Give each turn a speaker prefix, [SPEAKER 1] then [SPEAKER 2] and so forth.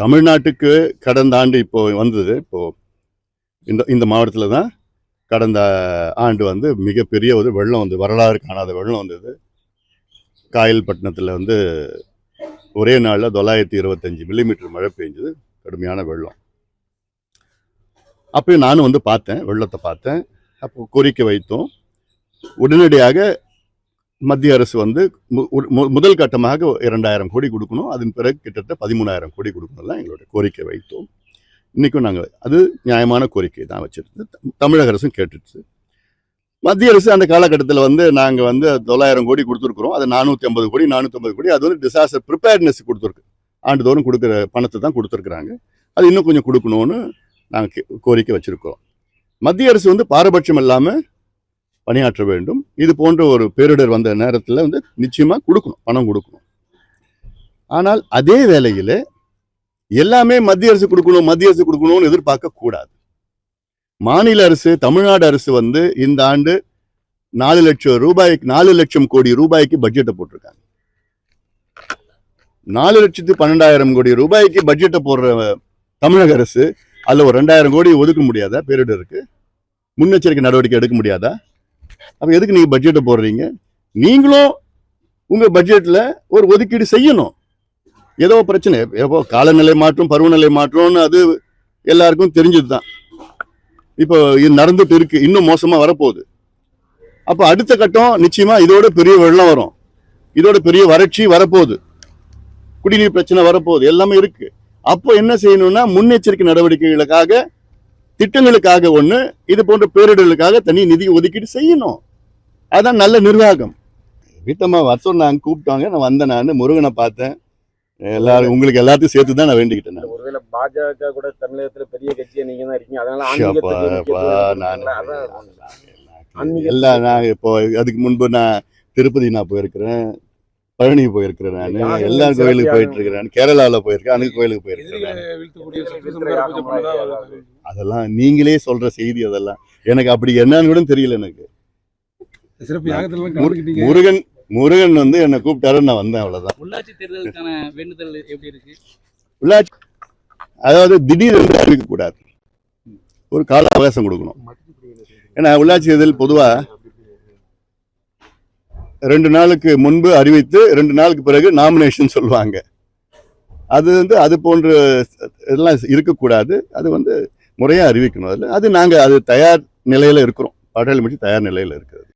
[SPEAKER 1] தமிழ்நாட்டுக்கு கடந்த ஆண்டு இப்போ வந்தது. இப்போ இந்த இந்த மாவட்டத்தில் தான் கடந்த ஆண்டு வந்து மிகப்பெரிய ஒரு வெள்ளம் வந்து வரலாறு காணாத வெள்ளம் வந்தது. காயல்பட்டினத்தில் வந்து ஒரே நாளில் தொள்ளாயிரத்தி இருபத்தஞ்சி மில்லிமீட்டர் மழை பெஞ்சது. கடுமையான வெள்ளம். அப்பயும் நானும் வந்து பார்த்தேன் வெள்ளத்தை பார்த்தேன். அப்போ கோரிக்கை வைத்தோம். உடனடியாக மத்திய அரசு வந்து மு- முதல் கட்டமாக இரண்டாயிரம் கோடி கொடுக்கணும். அதன் பிறகு கிட்டத்தட்ட பதிமூணாயிரம் கோடி கொடுக்கணும்லாம் எங்களுடைய கோரிக்கை வைத்தோம். இன்றைக்கும் நாங்கள் அது நியாயமான கோரிக்கை தான் வச்சிருந்து தமிழக அரசும் கேட்டுச்சு. மத்திய அரசு அந்த காலகட்டத்தில் வந்து நாங்கள் வந்து தொள்ளாயிரம் கோடி கொடுத்துருக்குறோம். அது நானூற்றி ஐம்பது கோடி நானூற்றி ஐம்பது கோடி. அது வந்து டிசாஸ்டர் ப்ரிப்பேர்னஸ் கொடுத்துருக்கு. ஆண்டுதோறும் கொடுக்குற பணத்தை தான் கொடுத்துருக்குறாங்க. அது இன்னும் கொஞ்சம் கொடுக்கணும்னு நாங்கள் கோரிக்கை வச்சுருக்கோம் மத்திய அரசு வந்து பாரபட்சம் இல்லாமல் பணியாற்ற வேண்டும். இது போன்ற ஒரு பேரிடர் வந்த நேரத்தில் வந்து நிச்சயமாக கொடுக்கணும் பணம் கொடுக்கணும். ஆனால் அதே வேளையில் எல்லாமே மத்திய அரசு கொடுக்கணும் மத்திய அரசு கொடுக்கணும்னு எதிர்பார்க்க கூடாது. மாநில அரசு தமிழ்நாடு அரசு வந்து இந்த ஆண்டு நாலு லட்சம் ரூபாய்க்கு நாலு லட்சம் கோடி ரூபாய்க்கு பட்ஜெட்டை போட்டிருக்காங்க. நாலு லட்சத்து பன்னெண்டாயிரம் கோடி ரூபாய்க்கு பட்ஜெட்டை போடுற தமிழக அரசு அதில் ஒரு ரெண்டாயிரம் கோடி ஒதுக்க முடியாதா? பேரிடருக்கு முன்னெச்சரிக்கை நடவடிக்கை எடுக்க முடியாதா? அப்போ எதுக்கு நீங்க பட்ஜெட்டை போடுறீங்க? நீங்களும் உங்க பட்ஜெட்ல ஒரு ஒதுக்கீடு செய்யணும். ஏதோ பிரச்சனை. ஏதோ காலநிலை மாற்றம் பருவநிலை மாற்றம்னு அது எல்லாருக்கும் தெரிஞ்சது தான் இப்போ இது நடந்துட்டு இருக்கு. இன்னும் மோசமா வரப்போகுது. அப்போ அடுத்த கட்டம் நிச்சயமா இதோட பெரிய வெள்ளம் வரும். இதோட பெரிய வறட்சி வரப்போகுது. குடிநீர் பிரச்சனை வரப்போகுது. எல்லாமே இருக்கு. அப்போ என்ன செய்யணும்னா முன்னெச்சரிக்கை நடவடிக்கைகளுக்காக திட்டங்களுக்காக ஒண்ணு இது போன்ற பேரிடர்களுக்காக தனி நிதி ஒதுக்கீடு செய்யணும். அதான் நல்ல நிர்வாகம். வீட்டம்மா வர சொன்னாங்க கூப்பிட்டாங்க. நான் வந்தேன் நான் முருகனை பார்த்தேன். எல்லாரும் உங்களுக்கு எல்லாத்தையும் சேர்த்து தான் நான் வேண்டிக்கிட்டேன்.
[SPEAKER 2] ஒருவேளை பாஜக கூட தமிழகத்துல பெரிய கட்சியா நீங்க தான் இருக்கீங்க. அதனால
[SPEAKER 1] எல்லாம் நான் இப்போ அதுக்கு முன்பு நான் திருப்பதி நான் போயிருக்கிறேன். பழனி போயிருக்கிறேன் நான். எல்லா கோயிலுக்கு போயிட்டு இருக்கிறேன். கேரளாவில் போயிருக்கேன் அனுக்கு கோயிலுக்கு போயிருக்கிறேன். அதெல்லாம் நீங்களே சொல்ற செய்தி அதெல்லாம். எனக்கு அப்படி என்னன்னு கூட தெரியல எனக்கு. முருகன் முருகன் வந்து என்னை கூப்பிட்டாரு நான் வந்தேன் அவ்வளவுதான்.
[SPEAKER 3] உள்ளாட்சி தேர்தலுக்கான வேண்டுதல் எப்படி இருக்கு?
[SPEAKER 1] உள்ளாட்சி அதாவது திடீரென்று அறிவிக்க கூடாது. ஒரு கால அவகாசம் கொடுக்கணும். ஏன்னா உள்ளாட்சி தேர்தல் பொதுவா ரெண்டு நாளுக்கு முன்பு அறிவித்து ரெண்டு நாளுக்கு பிறகு நாமினேஷன் சொல்லுவாங்க. அது வந்து அது போன்ற இதெல்லாம் இருக்கக்கூடாது. அது வந்து முறையாக அறிவிக்கணும். அதில் அது நாங்கள் அது தயார் நிலையில் இருக்கிறோம். பாட்டாளி தயார் நிலையில் இருக்கிறது.